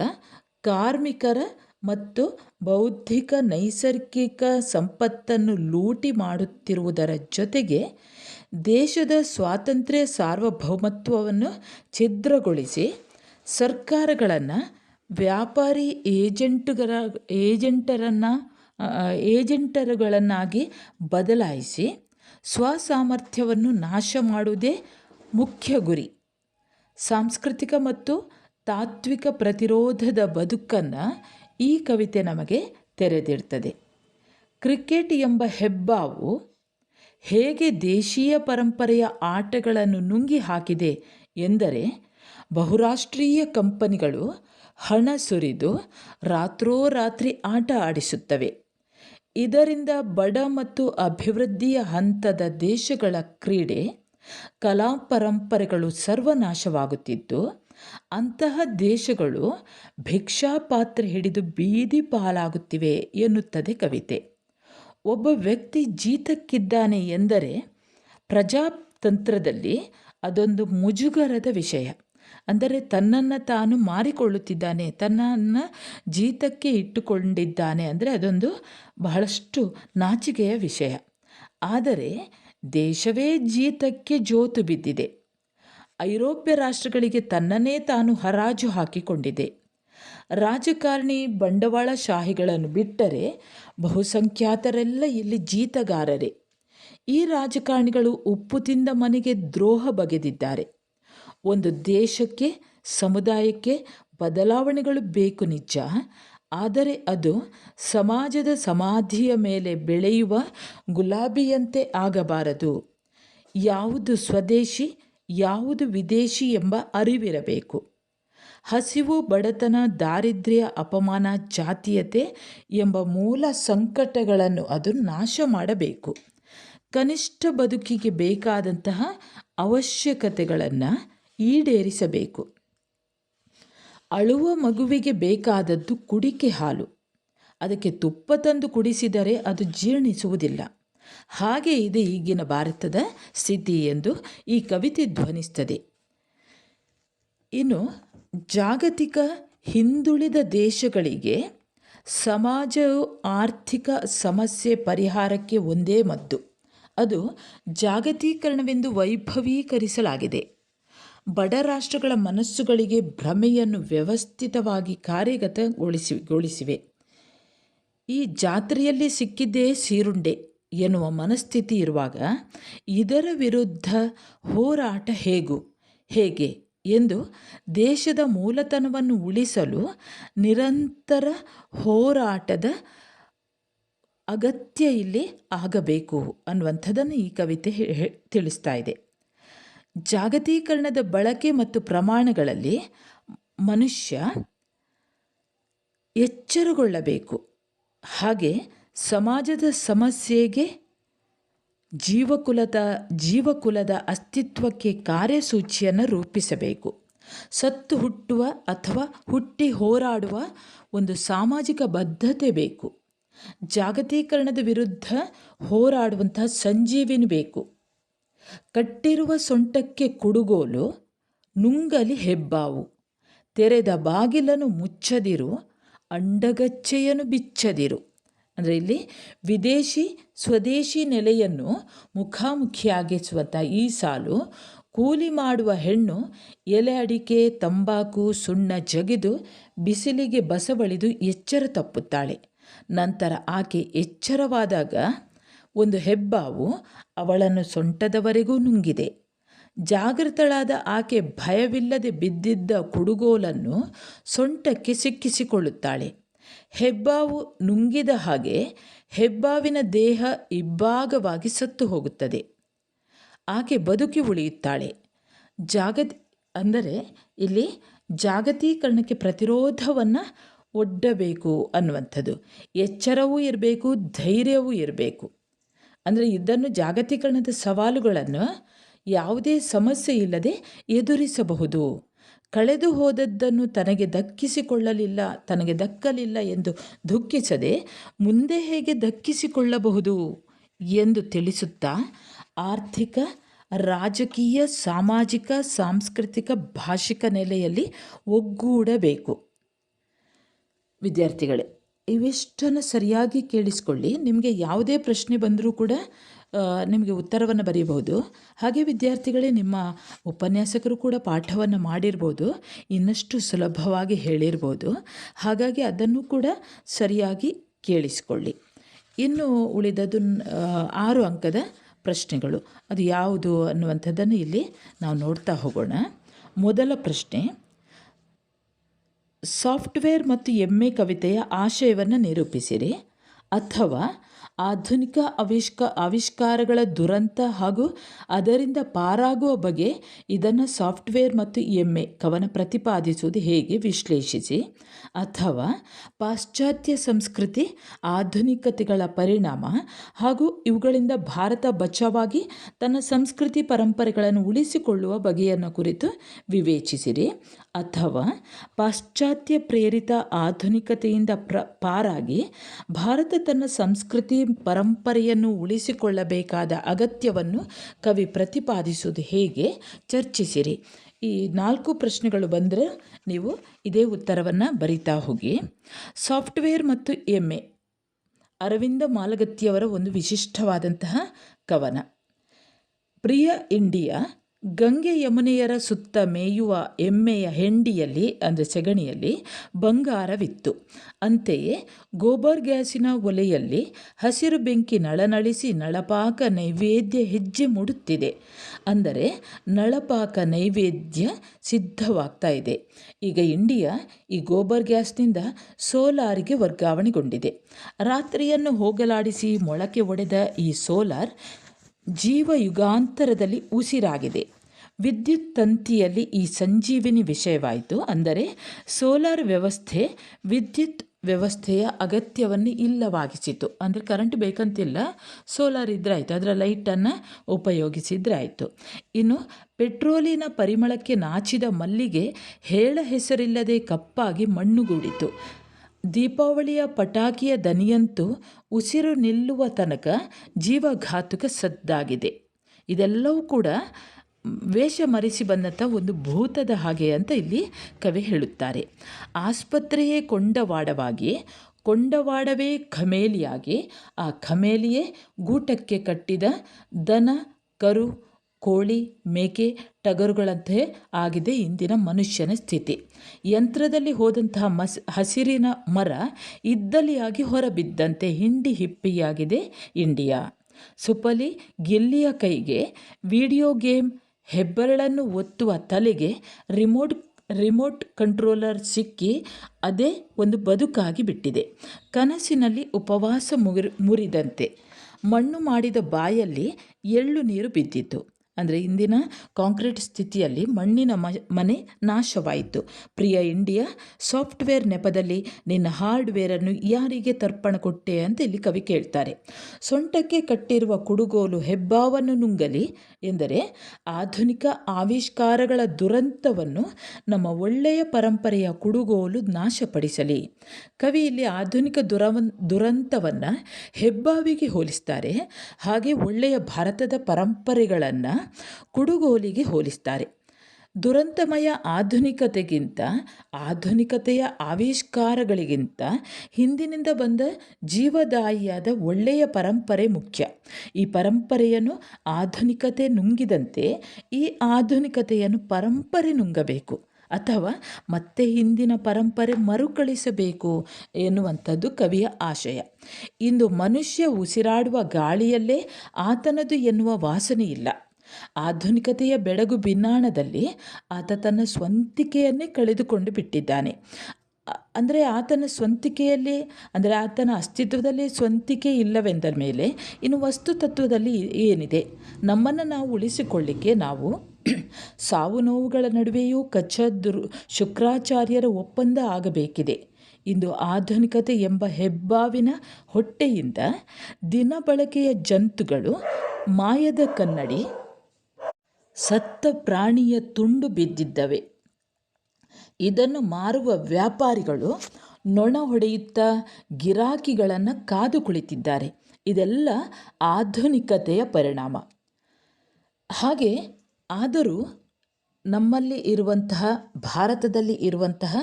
ಕಾರ್ಮಿಕರ ಮತ್ತು ಬೌದ್ಧಿಕ ನೈಸರ್ಗಿಕ ಸಂಪತ್ತನ್ನು ಲೂಟಿ ಮಾಡುತ್ತಿರುವುದರ ಜೊತೆಗೆ ದೇಶದ ಸ್ವಾತಂತ್ರ್ಯ ಸಾರ್ವಭೌಮತ್ವವನ್ನು ಛಿದ್ರಗೊಳಿಸಿ ಸರ್ಕಾರಗಳನ್ನು, ವ್ಯಾಪಾರಿ ಏಜೆಂಟುಗಳ, ಏಜೆಂಟರನ್ನು ಏಜೆಂಟರುಗಳನ್ನಾಗಿ ಬದಲಾಯಿಸಿ ಸ್ವಸಾಮರ್ಥ್ಯವನ್ನು ನಾಶ ಮಾಡುವುದೇ ಮುಖ್ಯ ಗುರಿ. ಸಾಂಸ್ಕೃತಿಕ ಮತ್ತು ತಾತ್ವಿಕ ಪ್ರತಿರೋಧದ ಬದುಕನ್ನು ಈ ಕವಿತೆ ನಮಗೆ ತೆರೆದಿಡ್ತದೆ. ಕ್ರಿಕೆಟ್ ಎಂಬ ಹೆಬ್ಬಾವು ಹೇಗೆ ದೇಶೀಯ ಪರಂಪರೆಯ ಆಟಗಳನ್ನು ನುಂಗಿ ಹಾಕಿದೆ ಎಂದರೆ, ಬಹುರಾಷ್ಟ್ರೀಯ ಕಂಪನಿಗಳು ಹಣ ಸುರಿದು ರಾತ್ರೋರಾತ್ರಿ ಆಟ ಆಡಿಸುತ್ತವೆ. ಇದರಿಂದ ಬಡ ಮತ್ತು ಅಭಿವೃದ್ಧಿಯ ಹಂತದ ದೇಶಗಳ ಕ್ರೀಡೆ, ಕಲಾ ಪರಂಪರೆಗಳು ಸರ್ವನಾಶವಾಗುತ್ತಿದ್ದು, ಅಂತಹ ದೇಶಗಳು ಭಿಕ್ಷಾಪಾತ್ರೆ ಹಿಡಿದು ಬೀದಿ ಪಾಲಾಗುತ್ತಿವೆ ಎನ್ನುತ್ತದೆ ಕವಿತೆ. ಒಬ್ಬ ವ್ಯಕ್ತಿ ಜೀತಕ್ಕಿದ್ದಾನೆ ಎಂದರೆ ಪ್ರಜಾತಂತ್ರದಲ್ಲಿ ಅದೊಂದು ಮುಜುಗರದ ವಿಷಯ. ಅಂದರೆ ತನ್ನನ್ನು ತಾನು ಮಾರಿಕೊಳ್ಳುತ್ತಿದ್ದಾನೆ, ತನ್ನನ್ನು ಜೀತಕ್ಕೆ ಇಟ್ಟುಕೊಂಡಿದ್ದಾನೆ ಅಂದರೆ ಅದೊಂದು ಬಹಳಷ್ಟು ನಾಚಿಕೆಯ ವಿಷಯ. ಆದರೆ ದೇಶವೇ ಜೀತಕ್ಕೆ ಜೋತು ಬಿದ್ದಿದೆ. ಐರೋಪ್ಯ ರಾಷ್ಟ್ರಗಳಿಗೆ ತನ್ನನ್ನೇ ತಾನು ಹರಾಜು ಹಾಕಿಕೊಂಡಿದೆ. ರಾಜಕಾರಣಿ ಬಂಡವಾಳಶಾಹಿಗಳನ್ನು ಬಿಟ್ಟರೆ ಬಹುಸಂಖ್ಯಾತರೆಲ್ಲ ಇಲ್ಲಿ ಜೀತಗಾರರೇ. ಈ ರಾಜಕಾರಣಿಗಳು ಉಪ್ಪು ತಿಂದ ಮನೆಗೆ ದ್ರೋಹ ಬಗೆದಿದ್ದಾರೆ. ಒಂದು ದೇಶಕ್ಕೆ, ಸಮುದಾಯಕ್ಕೆ ಬದಲಾವಣೆಗಳು ಬೇಕು ನಿಜ. ಆದರೆ ಅದು ಸಮಾಜದ ಸಮಾಧಿಯ ಮೇಲೆ ಬೆಳೆಯುವ ಗುಲಾಬಿಯಂತೆ ಆಗಬಾರದು. ಯಾವುದು ಸ್ವದೇಶಿ, ಯಾವುದು ವಿದೇಶಿ ಎಂಬ ಅರಿವಿರಬೇಕು. ಹಸಿವು, ಬಡತನ, ದಾರಿದ್ರ್ಯ, ಅಪಮಾನ, ಜಾತೀಯತೆ ಎಂಬ ಮೂಲ ಸಂಕಟಗಳನ್ನು ಅದು ನಾಶ ಮಾಡಬೇಕು. ಕನಿಷ್ಠ ಬದುಕಿಗೆ ಬೇಕಾದಂತಹ ಅವಶ್ಯಕತೆಗಳನ್ನು ಈಡೇರಿಸಬೇಕು. ಅಳುವ ಮಗುವಿಗೆ ಬೇಕಾದದ್ದು ಕುಡಿಕೆ ಹಾಲು. ಅದಕ್ಕೆ ತುಪ್ಪ ತಂದು ಕುಡಿಸಿದರೆ ಅದು ಜೀರ್ಣಿಸುವುದಿಲ್ಲ. ಹಾಗೆ ಇದೆ ಈಗಿನ ಭಾರತದ ಸ್ಥಿತಿ ಎಂದು ಈ ಕವಿತೆ ಧ್ವನಿಸ್ತದೆ ಇನ್ನು ಜಾಗತಿಕ ಹಿಂದುಳಿದ ದೇಶಗಳಿಗೆ ಸಮಾಜವು ಆರ್ಥಿಕ ಸಮಸ್ಯೆ ಪರಿಹಾರಕ್ಕೆ ಒಂದೇ ಮದ್ದು. ಅದು ಜಾಗತೀಕರಣವೆಂದು ವೈಭವೀಕರಿಸಲಾಗಿದೆ. ಬಡ ರಾಷ್ಟ್ರಗಳ ಮನಸ್ಸುಗಳಿಗೆ ಭ್ರಮೆಯನ್ನು ವ್ಯವಸ್ಥಿತವಾಗಿ ಕಾರ್ಯಗತಗೊಳಿಸಿಗೊಳಿಸಿವೆ. ಈ ಜಾತ್ರೆಯಲ್ಲಿ ಸಿಕ್ಕಿದ್ದೇ ಸೀರುಂಡೆ ಎನ್ನುವ ಮನಸ್ಥಿತಿ ಇರುವಾಗ ಇದರ ವಿರುದ್ಧ ಹೋರಾಟ ಹೇಗು, ಹೇಗೆ ಎಂದು ದೇಶದ ಮೂಲತನವನ್ನು ಉಳಿಸಲು ನಿರಂತರ ಹೋರಾಟದ ಅಗತ್ಯ ಇಲ್ಲಿ ಆಗಬೇಕು ಅನ್ನುವಂಥದ್ದನ್ನು ಈ ಕವಿತೆ ತಿಳಿಸ್ತಾ ಇದೆ. ಜಾಗತೀಕರಣದ ಬಳಕೆ ಮತ್ತು ಪ್ರಮಾಣಗಳಲ್ಲಿ ಮನುಷ್ಯ ಎಚ್ಚರಗೊಳ್ಳಬೇಕು. ಹಾಗೆ ಸಮಾಜದ ಸಮಸ್ಯೆಗೆ ಜೀವಕುಲದ ಜೀವಕುಲದ ಅಸ್ತಿತ್ವಕ್ಕೆ ಕಾರ್ಯಸೂಚಿಯನ್ನು ರೂಪಿಸಬೇಕು. ಸತ್ತು ಹುಟ್ಟುವ ಅಥವಾ ಹುಟ್ಟಿ ಹೋರಾಡುವ ಒಂದು ಸಾಮಾಜಿಕ ಬದ್ಧತೆ ಬೇಕು. ಜಾಗತೀಕರಣದ ವಿರುದ್ಧ ಹೋರಾಡುವಂತಹ ಸಂಜೀವಿನಿ ಬೇಕು. ಕಟ್ಟಿರುವ ಸೊಂಟಕ್ಕೆ ಕುಡುಗೋಲು, ನುಂಗಲಿ ಹೆಬ್ಬಾವು. ತೆರೆದ ಬಾಗಿಲನ್ನು ಮುಚ್ಚದಿರು, ಅಂಡಗಚ್ಚೆಯನ್ನು ಬಿಚ್ಚದಿರು. ಅಂದರೆ ಇಲ್ಲಿ ವಿದೇಶಿ, ಸ್ವದೇಶಿ ನೆಲೆಯನ್ನು ಮುಖಾಮುಖಿಯಾಗಿಸುವಂಥ ಈ ಸಾಲು ಕೂಲಿ ಮಾಡುವ ಹೆಣ್ಣು ಎಲೆ ಅಡಿಕೆ, ತಂಬಾಕು, ಸುಣ್ಣ ಜಗಿದು ಬಿಸಿಲಿಗೆ ಬಸವಳಿದು ಎಚ್ಚರ ತಪ್ಪುತ್ತಾಳೆ. ನಂತರ ಆಕೆ ಎಚ್ಚರವಾದಾಗ ಒಂದು ಹೆಬ್ಬಾವು ಅವಳನ್ನು ಸೊಂಟದವರೆಗೂ ನುಂಗಿದೆ. ಜಾಗೃತಳಾದ ಆಕೆ ಭಯವಿಲ್ಲದೆ ಬಿದ್ದಿದ್ದ ಕುಡುಗೋಲನ್ನು ಸೊಂಟಕ್ಕೆ ಸಿಕ್ಕಿಸಿಕೊಳ್ಳುತ್ತಾಳೆ. ಹೆಬ್ಬಾವು ನುಂಗಿದ ಹಾಗೆ ಹೆಬ್ಬಾವಿನ ದೇಹ ಇಬ್ಬಾಗವಾಗಿ ಸತ್ತು ಹೋಗುತ್ತದೆ. ಆಕೆ ಬದುಕಿ ಉಳಿಯುತ್ತಾಳೆ. ಜಾಗತಿ, ಅಂದರೆ ಇಲ್ಲಿ ಜಾಗತೀಕರಣಕ್ಕೆ ಪ್ರತಿರೋಧವನ್ನು ಒಡ್ಡಬೇಕು ಅನ್ನುವಂಥದ್ದು. ಎಚ್ಚರವೂ ಇರಬೇಕು, ಧೈರ್ಯವೂ ಇರಬೇಕು. ಅಂದರೆ ಇದನ್ನು ಜಾಗತೀಕರಣದ ಸವಾಲುಗಳನ್ನು ಯಾವುದೇ ಸಮಸ್ಯೆ ಇಲ್ಲದೆ ಎದುರಿಸಬಹುದು. ಕಳೆದು ಹೋದದ್ದನ್ನು ತನಗೆ ದಕ್ಕಿಸಿಕೊಳ್ಳಲಿಲ್ಲ, ತನಗೆ ದಕ್ಕಲಿಲ್ಲ ಎಂದು ದುಃಖಿಸದೆ ಮುಂದೆ ಹೇಗೆ ದಕ್ಕಿಸಿಕೊಳ್ಳಬಹುದು ಎಂದು ತಿಳಿಸುತ್ತಾ ಆರ್ಥಿಕ, ರಾಜಕೀಯ, ಸಾಮಾಜಿಕ, ಸಾಂಸ್ಕೃತಿಕ, ಭಾಷಿಕ ನೆಲೆಯಲ್ಲಿ ಒಗ್ಗೂಡಬೇಕು. ವಿದ್ಯಾರ್ಥಿಗಳೇ ಇವಿಷ್ಟನ್ನು ಸರಿಯಾಗಿ ಕೇಳಿಸ್ಕೊಳ್ಳಿ. ನಿಮಗೆ ಯಾವುದೇ ಪ್ರಶ್ನೆ ಬಂದರೂ ಕೂಡ ನಿಮಗೆ ಉತ್ತರವನ್ನು ಬರೀಬಹುದು. ಹಾಗೆ ವಿದ್ಯಾರ್ಥಿಗಳೇ, ನಿಮ್ಮ ಉಪನ್ಯಾಸಕರು ಕೂಡ ಪಾಠವನ್ನು ಮಾಡಿರ್ಬೋದು, ಇನ್ನಷ್ಟು ಸುಲಭವಾಗಿ ಹೇಳಿರ್ಬೋದು. ಹಾಗಾಗಿ ಅದನ್ನು ಕೂಡ ಸರಿಯಾಗಿ ಕೇಳಿಸಿಕೊಳ್ಳಿ. ಇನ್ನು ಉಳಿದದ್ದು ಆರು ಅಂಕದ ಪ್ರಶ್ನೆಗಳು. ಅದು ಯಾವುದು ಅನ್ನುವಂಥದ್ದನ್ನು ಇಲ್ಲಿ ನಾವು ನೋಡ್ತಾ ಹೋಗೋಣ. ಮೊದಲ ಪ್ರಶ್ನೆ ಸಾಫ್ಟ್ವೇರ್ ಮತ್ತು ಎಮ್ಮೆ ಕವಿತೆಯ ಆಶಯವನ್ನು ನಿರೂಪಿಸಿರಿ. ಅಥವಾ ಆಧುನಿಕ ಆವಿಷ್ಕ, ಆವಿಷ್ಕಾರಗಳ ದುರಂತ ಹಾಗೂ ಅದರಿಂದ ಪಾರಾಗುವ ಬಗೆ ಇದನ್ನು ಸಾಫ್ಟ್ವೇರ್ ಮತ್ತು ಎಮ್ಮೆ ಕವನ ಪ್ರತಿಪಾದಿಸುವುದು ಹೇಗೆ ವಿಶ್ಲೇಷಿಸಿ? ಅಥವಾ ಪಾಶ್ಚಾತ್ಯ ಸಂಸ್ಕೃತಿ, ಆಧುನಿಕತೆಗಳ ಪರಿಣಾಮ ಹಾಗೂ ಇವುಗಳಿಂದ ಭಾರತ ಬಚಾವಾಗಿ ತನ್ನ ಸಂಸ್ಕೃತಿ ಪರಂಪರೆಗಳನ್ನು ಉಳಿಸಿಕೊಳ್ಳುವ ಬಗೆಯನ್ನು ಕುರಿತು ವಿವೇಚಿಸಿರಿ. ಅಥವಾ ಪಾಶ್ಚಾತ್ಯ ಪ್ರೇರಿತ ಆಧುನಿಕತೆಯಿಂದ ಪ್ರ, ಪಾರಾಗಿ ಭಾರತ ತನ್ನ ಸಂಸ್ಕೃತಿ ಪರಂಪರೆಯನ್ನು ಉಳಿಸಿಕೊಳ್ಳಬೇಕಾದ ಅಗತ್ಯವನ್ನು ಕವಿ ಪ್ರತಿಪಾದಿಸುವುದು ಹೇಗೆ? ಚರ್ಚಿಸಿರಿ. ಈ ನಾಲ್ಕು ಪ್ರಶ್ನೆಗಳು ಬಂದರೆ ನೀವು ಇದೇ ಉತ್ತರವನ್ನು ಬರಿತಾ ಹೋಗಿ. ಸಾಫ್ಟ್ವೇರ್ ಮತ್ತು ಎಮ್ಮೆ ಅರವಿಂದ ಮಾಲಗತ್ತಿಯವರ ಒಂದು ವಿಶಿಷ್ಟವಾದಂತಹ ಕವನ. ಪ್ರಿಯ ಇಂಡಿಯಾ ಗಂಗೆ ಯಮುನೆಯರ ಸುತ್ತ ಮೇಯುವ ಎಮ್ಮೆಯ ಹೆಂಡಿಯಲ್ಲಿ, ಅಂದರೆ ಸೆಗಣಿಯಲ್ಲಿ ಬಂಗಾರವಿತ್ತು. ಅಂತೆಯೇ ಗೋಬರ್ ಗ್ಯಾಸಿನ ಒಲೆಯಲ್ಲಿ ಹಸಿರು ಬೆಂಕಿ ನಳನಳಿಸಿ ನಳಪಾಕ ನೈವೇದ್ಯ ಹೆಜ್ಜೆ ಮೂಡುತ್ತಿದೆ. ಅಂದರೆ ನಳಪಾಕ ನೈವೇದ್ಯ ಸಿದ್ಧವಾಗ್ತಾ ಇದೆ. ಈಗ ಇಂಡಿಯಾ ಈ ಗೋಬರ್ ಗ್ಯಾಸ್ನಿಂದ ಸೋಲಾರಿಗೆ ವರ್ಗಾವಣೆಗೊಂಡಿದೆ. ರಾತ್ರಿಯನ್ನು ಹೋಗಲಾಡಿಸಿ ಮೊಳಕೆ ಒಡೆದ ಈ ಸೋಲಾರ್ ಜೀವ ಯುಗಾಂತರದಲ್ಲಿ ಉಸಿರಾಗಿದೆ. ವಿದ್ಯುತ್ ತಂತಿಯಲ್ಲಿ ಈ ಸಂಜೀವಿನಿ ವಿಷಯವಾಯಿತು. ಅಂದರೆ ಸೋಲಾರ್ ವ್ಯವಸ್ಥೆ ವಿದ್ಯುತ್ ವ್ಯವಸ್ಥೆಯ ಅಗತ್ಯವನ್ನು ಇಲ್ಲವಾಗಿಸಿತು. ಅಂದರೆ ಕರೆಂಟ್ ಬೇಕಂತಿಲ್ಲ, ಸೋಲಾರ್ ಇದ್ರೆ ಆಯಿತು ಅದರ ಲೈಟನ್ನು ಉಪಯೋಗಿಸಿದ್ರಾಯಿತು. ಇನ್ನು ಪೆಟ್ರೋಲಿನ ಪರಿಮಳಕ್ಕೆ ನಾಚಿದ ಮಲ್ಲಿಗೆ ಹೇಳ ಹೆಸರಿಲ್ಲದೆ ಕಪ್ಪಾಗಿ ಮಣ್ಣುಗೂಡಿತು ದೀಪಾವಳಿಯ ಪಟಾಕಿಯ ದನಿಯಂತೂ ಉಸಿರು ನಿಲ್ಲುವ ತನಕ ಜೀವಘಾತುಕ ಸದ್ದಾಗಿದೆ. ಇದೆಲ್ಲವೂ ಕೂಡ ವೇಷ ಮರೆಸಿ ಬಂದಂಥ ಒಂದು ಭೂತದ ಹಾಗೆ ಅಂತ ಇಲ್ಲಿ ಕವಿ ಹೇಳುತ್ತಾರೆ. ಆಸ್ಪತ್ರೆಯೇ ಕೊಂಡವಾಡವಾಗಿ ಕೊಂಡವಾಡವೇ ಖಮೇಲಿಯಾಗಿ, ಆ ಖಮೇಲಿಯೇ ಗೂಟಕ್ಕೆ ಕಟ್ಟಿದ ದನ, ಕರು ಕೋಳಿ, ಮೇಕೆ, ಟಗರುಗಳಂತೆ ಆಗಿದೆ ಇಂದಿನ ಮನುಷ್ಯನ ಸ್ಥಿತಿ. ಯಂತ್ರದಲ್ಲಿ ಹೋದಂತಹ ಮಸ್, ಹಸಿರಿನ ಮರ ಇದ್ದಲಿಯಾಗಿ ಹೊರಬಿದ್ದಂತೆ ಹಿಂಡಿ ಹಿಪ್ಪಿಯಾಗಿದೆ ಇಂಡಿಯಾ. ಸುಪಲಿ ಗಿಲ್ಲಿಯ ಕೈಗೆ ವಿಡಿಯೋ ಗೇಮ್ ಹೆಬ್ಬೆರಳನ್ನು ಒತ್ತುವ ತಲೆಗೆ ರಿಮೋಟ್ ರಿಮೋಟ್ ಕಂಟ್ರೋಲರ್ ಸಿಕ್ಕಿ ಅದೇ ಒಂದು ಬದುಕಾಗಿ ಬಿಟ್ಟಿದೆ. ಕನಸಿನಲ್ಲಿ ಉಪವಾಸ ಮುರಿ ಮುರಿದಂತೆ ಮಣ್ಣು ಮಾಡಿದ ಬಾಯಲ್ಲಿ ಎಳ್ಳು ನೀರು ಬಿದ್ದಿತ್ತು. ಅಂದರೆ ಇಂದಿನ ಕಾಂಕ್ರೀಟ್ ಸ್ಥಿತಿಯಲ್ಲಿ ಮಣ್ಣಿನ ಮನೆ ನಾಶವಾಯಿತು. ಪ್ರಿಯ ಇಂಡಿಯಾ, ಸಾಫ್ಟ್ವೇರ್ ನೆಪದಲ್ಲಿ ನಿನ್ನ ಹಾರ್ಡ್ವೇರನ್ನು ಯಾರಿಗೆ ತರ್ಪಣ ಕೊಟ್ಟೆ ಅಂತ ಇಲ್ಲಿ ಕವಿ ಕೇಳ್ತಾರೆ. ಸೊಂಟಕ್ಕೆ ಕಟ್ಟಿರುವ ಕುಡುಗೋಲು ಹೆಬ್ಬಾವನ್ನು ನುಂಗಲಿ ಎಂದರೆ ಆಧುನಿಕ ಆವಿಷ್ಕಾರಗಳ ದುರಂತವನ್ನು ನಮ್ಮ ಒಳ್ಳೆಯ ಪರಂಪರೆಯ ಕುಡುಗೋಲು ನಾಶಪಡಿಸಲಿ. ಕವಿ ಇಲ್ಲಿ ಆಧುನಿಕ ದುರವ ದುರಂತವನ್ನು ಹೆಬ್ಬಾವಿಗೆ ಹೋಲಿಸ್ತಾರೆ. ಹಾಗೆ ಒಳ್ಳೆಯ ಭಾರತದ ಪರಂಪರೆಗಳನ್ನು ಕುಡುಗೋಲಿಗೆ ಹೋಲಿಸ್ತಾರೆ. ದುರಂತಮಯ ಆಧುನಿಕತೆಗಿಂತ, ಆಧುನಿಕತೆಯ ಆವಿಷ್ಕಾರಗಳಿಗಿಂತ ಹಿಂದಿನಿಂದ ಬಂದ ಜೀವದಾಯಿಯಾದ ಒಳ್ಳೆಯ ಪರಂಪರೆ ಮುಖ್ಯ. ಈ ಪರಂಪರೆಯನ್ನು ಆಧುನಿಕತೆ ನುಂಗಿದಂತೆ ಈ ಆಧುನಿಕತೆಯನ್ನು ಪರಂಪರೆ ನುಂಗಬೇಕು ಅಥವಾ ಮತ್ತೆ ಹಿಂದಿನ ಪರಂಪರೆ ಮರುಕಳಿಸಬೇಕು ಎನ್ನುವಂಥದ್ದು ಕವಿಯ ಆಶಯ. ಇಂದು ಮನುಷ್ಯ ಉಸಿರಾಡುವ ಗಾಳಿಯಲ್ಲೇ ಆತನದು ಎನ್ನುವ ವಾಸನೆ ಇಲ್ಲ ಆಧುನಿಕತೆಯ ಬೆಡಗು ಬಿನ್ನಾಣದಲ್ಲಿ ಆತ ತನ್ನ ಸ್ವಂತಿಕೆಯನ್ನೇ ಕಳೆದುಕೊಂಡು ಬಿಟ್ಟಿದ್ದಾನೆ. ಅಂದರೆ ಆತನ ಸ್ವಂತಿಕೆಯಲ್ಲಿ, ಅಂದರೆ ಆತನ ಅಸ್ತಿತ್ವದಲ್ಲಿ ಸ್ವಂತಿಕೆ ಇಲ್ಲವೆಂದ ಮೇಲೆ ಇನ್ನು ವಸ್ತು ತತ್ವದಲ್ಲಿ ಏನಿದೆ? ನಮ್ಮನ್ನು ನಾವು ಉಳಿಸಿಕೊಳ್ಳಿಕ್ಕೆ ನಾವು <clears throat> ಸಾವು ನೋವುಗಳ ನಡುವೆಯೂ ಕಚ್ಚದ್ರು ಶುಕ್ರಾಚಾರ್ಯರ ಒಪ್ಪಂದ ಆಗಬೇಕಿದೆ. ಇಂದು ಆಧುನಿಕತೆ ಎಂಬ ಹೆಬ್ಬಾವಿನ ಹೊಟ್ಟೆಯಿಂದ ದಿನ ಬಳಕೆಯ ಜಂತುಗಳು ಮಾಯದ ಕನ್ನಡಿ ಸತ್ತ ಪ್ರಾಣಿಯ ತುಂಡು ಬಿದ್ದಿದ್ದವೆ. ಇದನ್ನು ಮಾರುವ ವ್ಯಾಪಾರಿಗಳು ನೊಣ ಹೊಡೆಯುತ್ತಾ ಗಿರಾಕಿಗಳನ್ನು ಕಾದು ಕುಳಿತಿದ್ದಾರೆ. ಇದೆಲ್ಲ ಆಧುನಿಕತೆಯ ಪರಿಣಾಮ. ಹಾಗೆ ಆದರೂ ನಮ್ಮಲ್ಲಿ ಇರುವಂತಹ, ಭಾರತದಲ್ಲಿ ಇರುವಂತಹ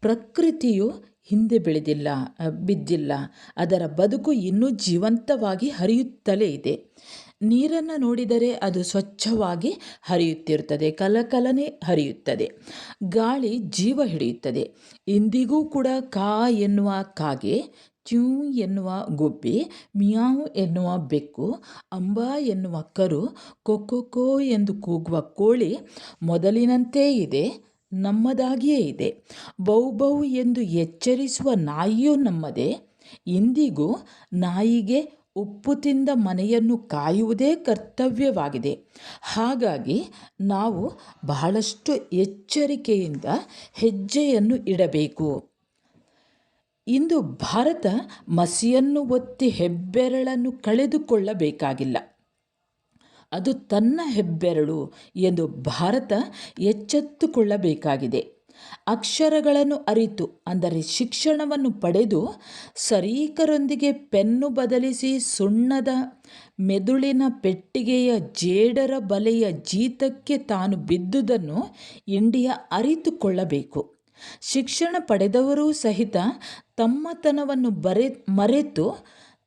ಪ್ರಕೃತಿಯು ಹಿಂದೆ ಬೆಳೆದಿಲ್ಲ, ಬಿದ್ದಿಲ್ಲ. ಅದರ ಬದುಕು ಇನ್ನೂ ಜೀವಂತವಾಗಿ ಹರಿಯುತ್ತಲೇ ಇದೆ. ನೀರನ್ನು ನೋಡಿದರೆ ಅದು ಸ್ವಚ್ಛವಾಗಿ ಹರಿಯುತ್ತಿರುತ್ತದೆ, ಕಲಕಲನೆ ಹರಿಯುತ್ತದೆ. ಗಾಳಿ ಜೀವ ಹಿಡಿಯುತ್ತದೆ. ಇಂದಿಗೂ ಕೂಡ ಕಾ ಎನ್ನುವ ಕಾಗೆ, ಚ್ಯೂ ಎನ್ನುವ ಗುಬ್ಬಿ, ಮಿಯಾವ್ ಎನ್ನುವ ಬೆಕ್ಕು, ಅಂಬಾ ಎನ್ನುವ ಕರು, ಕೊಕ್ಕೊಕ್ಕೋ ಎಂದು ಕೂಗುವ ಕೋಳಿ ಮೊದಲಿನಂತೆ ಇದೆ, ನಮ್ಮದಾಗಿಯೇ ಇದೆ. ಬೌ ಬೌ ಎಂದು ಎಚ್ಚರಿಸುವ ನಾಯಿಯೂ ನಮ್ಮದೇ. ಇಂದಿಗೂ ನಾಯಿಗೆ ಉಪ್ಪು ತಿಂದ ಮನೆಯನ್ನು ಕಾಯುವುದೇ ಕರ್ತವ್ಯವಾಗಿದೆ. ಹಾಗಾಗಿ ನಾವು ಬಹಳಷ್ಟು ಎಚ್ಚರಿಕೆಯಿಂದ ಹೆಜ್ಜೆಯನ್ನು ಇಡಬೇಕು. ಇಂದು ಭಾರತ ಮಸಿಯನ್ನು ಒತ್ತಿ ಹೆಬ್ಬೆರಳನ್ನು ಕಳೆದುಕೊಳ್ಳಬೇಕಾಗಿಲ್ಲ. ಅದು ತನ್ನ ಹೆಬ್ಬೆರಳು ಎಂದು ಭಾರತ ಎಚ್ಚೆತ್ತುಕೊಳ್ಳಬೇಕಾಗಿದೆ. ಅಕ್ಷರಗಳನ್ನು ಅರಿತು, ಅಂದರೆ ಶಿಕ್ಷಣವನ್ನು ಪಡೆದು ಸರೀಕರೊಂದಿಗೆ ಪೆನ್ನು ಬದಲಿಸಿ ಸುಣ್ಣದ ಮೆದುಳಿನ ಪೆಟ್ಟಿಗೆಯ ಜೇಡರ ಬಲೆಯ ಜೀತಕ್ಕೆ ತಾನು ಬಿದ್ದುದನ್ನು ಇಂಡಿಯಾ ಅರಿತುಕೊಳ್ಳಬೇಕು. ಶಿಕ್ಷಣ ಪಡೆದವರೂ ಸಹಿತ ತಮ್ಮತನವನ್ನು ಬರೆ, ಮರೆತು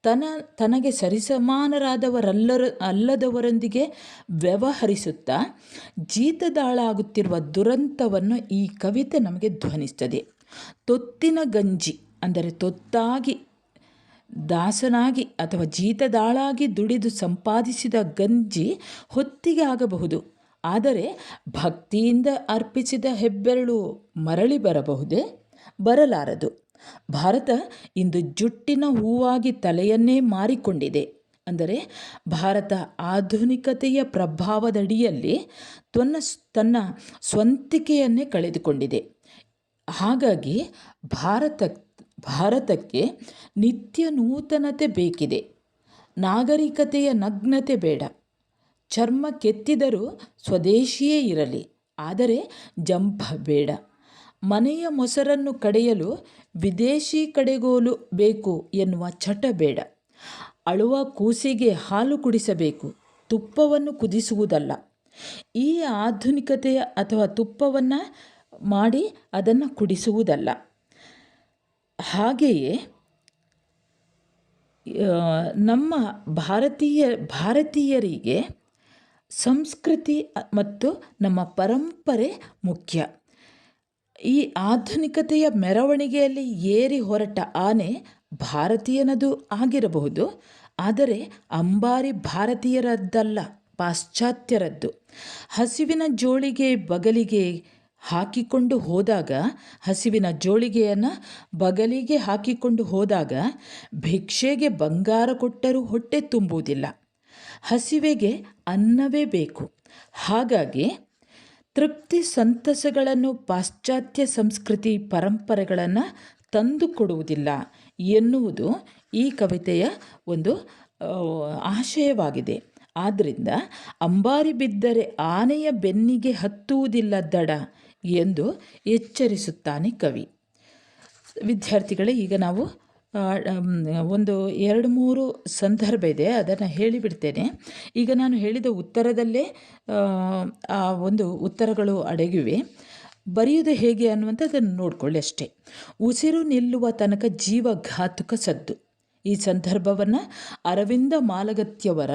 ತನ, ತನಗೆ ಸರಿಸಮಾನರಾದವರಲ್ಲರ, ಅಲ್ಲದವರೊಂದಿಗೆ ವ್ಯವಹರಿಸುತ್ತಾ ಜೀತದಾಳಾಗುತ್ತಿರುವ ದುರಂತವನ್ನು ಈ ಕವಿತೆ ನಮಗೆ ಧ್ವನಿಸ್ತದೆ ತೊತ್ತಿನ ಗಂಜಿ ಅಂದರೆ ತೊತ್ತಾಗಿ ದಾಸನಾಗಿ ಅಥವಾ ಜೀತದಾಳಾಗಿ ದುಡಿದು ಸಂಪಾದಿಸಿದ ಗಂಜಿ ಹೊತ್ತಿಗೆ ಆಗಬಹುದು ಆದರೆ ಭಕ್ತಿಯಿಂದ ಅರ್ಪಿಸಿದ ಹೆಬ್ಬೆರಳು ಮರಳಿ ಬರಬಹುದೇ? ಬರಲಾರದು. ಭಾರತ ಇಂದು ಜುಟ್ಟಿನ ಹೂವಾಗಿ ತಲೆಯನ್ನೇ ಮಾರಿಕೊಂಡಿದೆ. ಅಂದರೆ ಭಾರತ ಆಧುನಿಕತೆಯ ಪ್ರಭಾವದಡಿಯಲ್ಲಿ ತನ್ನ ತನ್ನ ಸ್ವಂತಿಕೆಯನ್ನೇ ಕಳೆದುಕೊಂಡಿದೆ. ಹಾಗಾಗಿ ಭಾರತ, ಭಾರತಕ್ಕೆ ನಿತ್ಯ ನೂತನತೆ ಬೇಕಿದೆ. ನಾಗರಿಕತೆಯ ನಗ್ನತೆ ಬೇಡ. ಚರ್ಮ ಕೆತ್ತಿದರೂ ಸ್ವದೇಶಿಯೇ ಇರಲಿ. ಆದರೆ ಜಂಭ ಬೇಡ. ಮನೆಯ ಮೊಸರನ್ನು ಕಡೆಯಲು ವಿದೇಶಿ ಕಡೆಗೋಲು ಬೇಕು ಎನ್ನುವ ಚಟ ಬೇಡ. ಅಳುವ ಕೂಸಿಗೆ ಹಾಲು ಕುಡಿಸಬೇಕು, ತುಪ್ಪವನ್ನು ಕುದಿಸುವುದಲ್ಲ. ಈ ಆಧುನಿಕತೆಯ ಅಥವಾ ತುಪ್ಪವನ್ನು ಮಾಡಿ ಅದನ್ನು ಕುಡಿಸುವುದಲ್ಲ. ಹಾಗೆಯೇ ನಮ್ಮ ಭಾರತೀಯ, ಭಾರತೀಯರಿಗೆ ಸಂಸ್ಕೃತಿ ಮತ್ತು ನಮ್ಮ ಪರಂಪರೆ ಮುಖ್ಯ. ಈ ಆಧುನಿಕತೆಯ ಮೆರವಣಿಗೆಯಲ್ಲಿ ಏರಿ ಹೊರಟ ಆನೆ ಭಾರತೀಯನದು ಆಗಿರಬಹುದು, ಆದರೆ ಅಂಬಾರಿ ಭಾರತೀಯರದ್ದಲ್ಲ, ಪಾಶ್ಚಾತ್ಯರದ್ದು. ಹಸಿವಿನ ಜೋಳಿಗೆ ಬಗಲಿಗೆ ಹಾಕಿಕೊಂಡು ಹೋದಾಗ, ಹಸಿವಿನ ಜೋಳಿಗೆಯನ್ನು ಬಗಲಿಗೆ ಹಾಕಿಕೊಂಡು ಹೋದಾಗ ಭಿಕ್ಷೆಗೆ ಬಂಗಾರ ಕೊಟ್ಟರೂ ಹೊಟ್ಟೆ ತುಂಬುವುದಿಲ್ಲ. ಹಸಿವೆಗೆ ಅನ್ನವೇ ಬೇಕು. ಹಾಗಾಗಿ ತೃಪ್ತಿ ಸಂತಸಗಳನ್ನು ಪಾಶ್ಚಾತ್ಯ ಸಂಸ್ಕೃತಿ ಪರಂಪರೆಗಳನ್ನು ತಂದುಕೊಡುವುದಿಲ್ಲ ಎನ್ನುವುದು ಈ ಕವಿತೆಯ ಒಂದು ಆಶಯವಾಗಿದೆ. ಆದ್ದರಿಂದ ಅಂಬಾರಿ ಬಿದ್ದರೆ ಆನೆಯ ಬೆನ್ನಿಗೆ ಹತ್ತುವುದಿಲ್ಲ ದಡ ಎಂದು ಎಚ್ಚರಿಸುತ್ತಾನೆ ಕವಿ. ವಿದ್ಯಾರ್ಥಿಗಳೇ, ಈಗ ನಾವು ಒಂದು ಎರಡು ಮೂರು ಸಂದರ್ಭ ಇದೆ ಅದನ್ನು ಹೇಳಿಬಿಡ್ತೇನೆ. ಈಗ ನಾನು ಹೇಳಿದ ಉತ್ತರದಲ್ಲೇ ಆ, ಒಂದು ಉತ್ತರಗಳು ಅಡಗಿವೆ. ಬರೆಯುವುದು ಹೇಗೆ ಅನ್ನುವಂಥದ್ದನ್ನು ನೋಡಿಕೊಳ್ಳಿ ಅಷ್ಟೇ. ಉಸಿರು ನಿಲ್ಲುವ ತನಕ ಜೀವಘಾತುಕ ಸದ್ದು. ಈ ಸಂದರ್ಭವನ್ನು ಅರವಿಂದ ಮಾಲಗತ್ಯವರ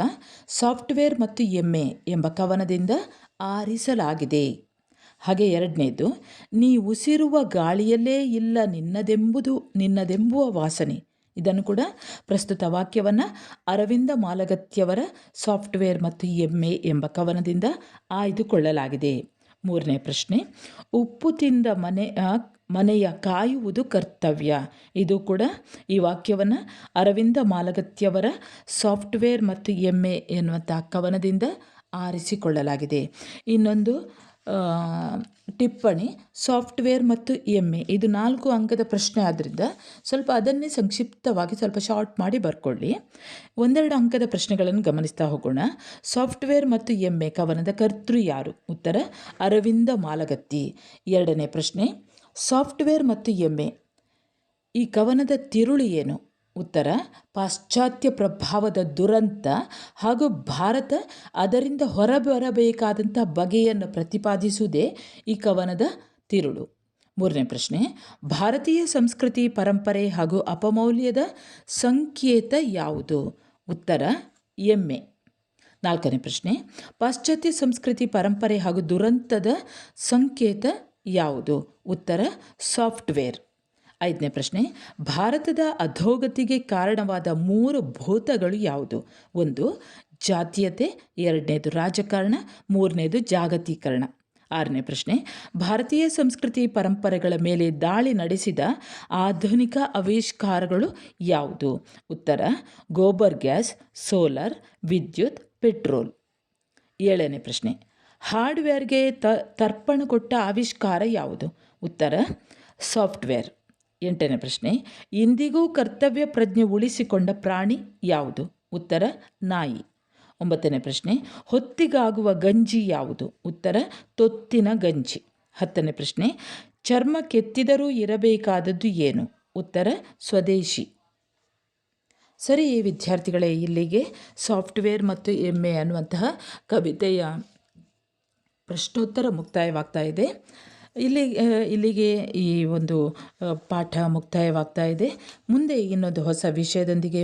ಸಾಫ್ಟ್ವೇರ್ ಮತ್ತು ಎಮ್ಮೆ ಎಂಬ ಕವನದಿಂದ ಆರಿಸಲಾಗಿದೆ. ಹಾಗೆ ಎರಡನೇದು ನೀ ಉಸಿರುವ ಗಾಳಿಯಲ್ಲೇ ಇಲ್ಲ ನಿನ್ನದೆಂಬುದು, ನಿನ್ನದೆಂಬುವ ವಾಸನೆ. ಇದನ್ನು ಕೂಡ ಪ್ರಸ್ತುತ ವಾಕ್ಯವನ್ನು ಅರವಿಂದ ಮಾಲಗತ್ಯವರ ಸಾಫ್ಟ್ವೇರ್ ಮತ್ತು ಎಮ್ಮೆ ಎಂಬ ಕವನದಿಂದ ಆಯ್ದುಕೊಳ್ಳಲಾಗಿದೆ. ಮೂರನೇ ಪ್ರಶ್ನೆ, ಉಪ್ಪು ತಿಂದ ಮನೆ ಮನೆಯ ಕಾಯುವುದು ಕರ್ತವ್ಯ? ಇದು ಕೂಡ ಈ ವಾಕ್ಯವನ್ನು ಅರವಿಂದ ಮಾಲಗತ್ಯವರ ಸಾಫ್ಟ್ವೇರ್ ಮತ್ತು ಎಮ್ಮೆ ಎನ್ನುವಂಥ ಕವನದಿಂದ ಆರಿಸಿಕೊಳ್ಳಲಾಗಿದೆ. ಇನ್ನೊಂದು ಟಿಪ್ಪಣಿ, ಸಾಫ್ಟ್ವೇರ್ ಮತ್ತು ಎಮ್ಮೆ ಇದು ನಾಲ್ಕು ಅಂಕದ ಪ್ರಶ್ನೆ ಆದ್ದರಿಂದ ಸ್ವಲ್ಪ ಅದನ್ನೇ ಸಂಕ್ಷಿಪ್ತವಾಗಿ ಸ್ವಲ್ಪ ಶಾರ್ಟ್ ಮಾಡಿ ಬರ್ಕೊಳ್ಳಿ. ಒಂದೆರಡು ಅಂಕದ ಪ್ರಶ್ನೆಗಳನ್ನು ಗಮನಿಸ್ತಾ ಹೋಗೋಣ. ಸಾಫ್ಟ್ವೇರ್ ಮತ್ತು ಎಮ್ಮೆ ಕವನದ ಕರ್ತೃ ಯಾರು? ಉತ್ತರ, ಅರವಿಂದ ಮಾಲಗತ್ತಿ. ಎರಡನೇ ಪ್ರಶ್ನೆ, ಸಾಫ್ಟ್ವೇರ್ ಮತ್ತು ಎಮ್ಮೆ ಈ ಕವನದ ತಿರುಳು ಏನು? ಉತ್ತರ, ಪಾಶ್ಚಾತ್ಯ ಪ್ರಭಾವದ ದುರಂತ ಹಾಗೂ ಭಾರತ ಅದರಿಂದ ಹೊರಬರಬೇಕಾದಂಥ ಬಗೆಯನ್ನು ಪ್ರತಿಪಾದಿಸುವುದೇ ಈ ಕವನದ ತಿರುಳು. ಮೂರನೇ ಪ್ರಶ್ನೆ, ಭಾರತೀಯ ಸಂಸ್ಕೃತಿ ಪರಂಪರೆ ಹಾಗೂ ಅಪಮೌಲ್ಯದ ಸಂಕೇತ ಯಾವುದು? ಉತ್ತರ, ಎಮ್ಮೆ. ನಾಲ್ಕನೇ ಪ್ರಶ್ನೆ, ಪಾಶ್ಚಾತ್ಯ ಸಂಸ್ಕೃತಿ ಪರಂಪರೆ ಹಾಗೂ ದುರಂತದ ಸಂಕೇತ ಯಾವುದು? ಉತ್ತರ, ಸಾಫ್ಟ್ವೇರ್. ಐದನೇ ಪ್ರಶ್ನೆ, ಭಾರತದ ಅಧೋಗತಿಗೆ ಕಾರಣವಾದ ಮೂರು ಭೂತಗಳು ಯಾವುದು? ಒಂದು, ಜಾತೀಯತೆ, ಎರಡನೇದು ರಾಜಕಾರಣ, ಮೂರನೇದು ಜಾಗತೀಕರಣ. ಆರನೇ ಪ್ರಶ್ನೆ, ಭಾರತೀಯ ಸಂಸ್ಕೃತಿ ಪರಂಪರೆಗಳ ಮೇಲೆ ದಾಳಿ ನಡೆಸಿದ ಆಧುನಿಕ ಆವಿಷ್ಕಾರಗಳು ಯಾವುದು? ಉತ್ತರ, ಗೋಬರ್ ಗ್ಯಾಸ್, ಸೋಲಾರ್, ವಿದ್ಯುತ್, ಪೆಟ್ರೋಲ್. ಏಳನೇ ಪ್ರಶ್ನೆ, ಹಾರ್ಡ್ವೇರ್ಗೆ ತರ್ಪಣ ಕೊಟ್ಟ ಆವಿಷ್ಕಾರ ಯಾವುದು? ಉತ್ತರ, ಸಾಫ್ಟ್ವೇರ್. ಎಂಟನೇ ಪ್ರಶ್ನೆ, ಇಂದಿಗೂ ಕರ್ತವ್ಯ ಪ್ರಜ್ಞೆ ಉಳಿಸಿಕೊಂಡ ಪ್ರಾಣಿ ಯಾವುದು? ಉತ್ತರ, ನಾಯಿ. ಒಂಬತ್ತನೇ ಪ್ರಶ್ನೆ, ಹೊತ್ತಿಗಾಗುವ ಗಂಜಿ ಯಾವುದು? ಉತ್ತರ, ತೊತ್ತಿನ ಗಂಜಿ. ಹತ್ತನೇ ಪ್ರಶ್ನೆ, ಚರ್ಮ ಕೆತ್ತಿದರೂ ಇರಬೇಕಾದದ್ದು ಏನು? ಉತ್ತರ, ಸ್ವದೇಶಿ. ಸರಿ ವಿದ್ಯಾರ್ಥಿಗಳೇ, ಇಲ್ಲಿಗೆ ಸಾಫ್ಟ್ವೇರ್ ಮತ್ತು ಎಮ್ಮೆ ಅನ್ನುವಂತಹ ಕವಿತೆಯ ಪ್ರಶ್ನೋತ್ತರ ಮುಕ್ತಾಯವಾಗ್ತಾ ಇದೆ. ಇಲ್ಲಿ ಇಲ್ಲಿಗೆ ಈ ಒಂದು ಪಾಠ ಮುಕ್ತಾಯವಾಗ್ತಾ ಇದೆ. ಮುಂದೆ ಇನ್ನೊಂದು ಹೊಸ ವಿಷಯದೊಂದಿಗೆ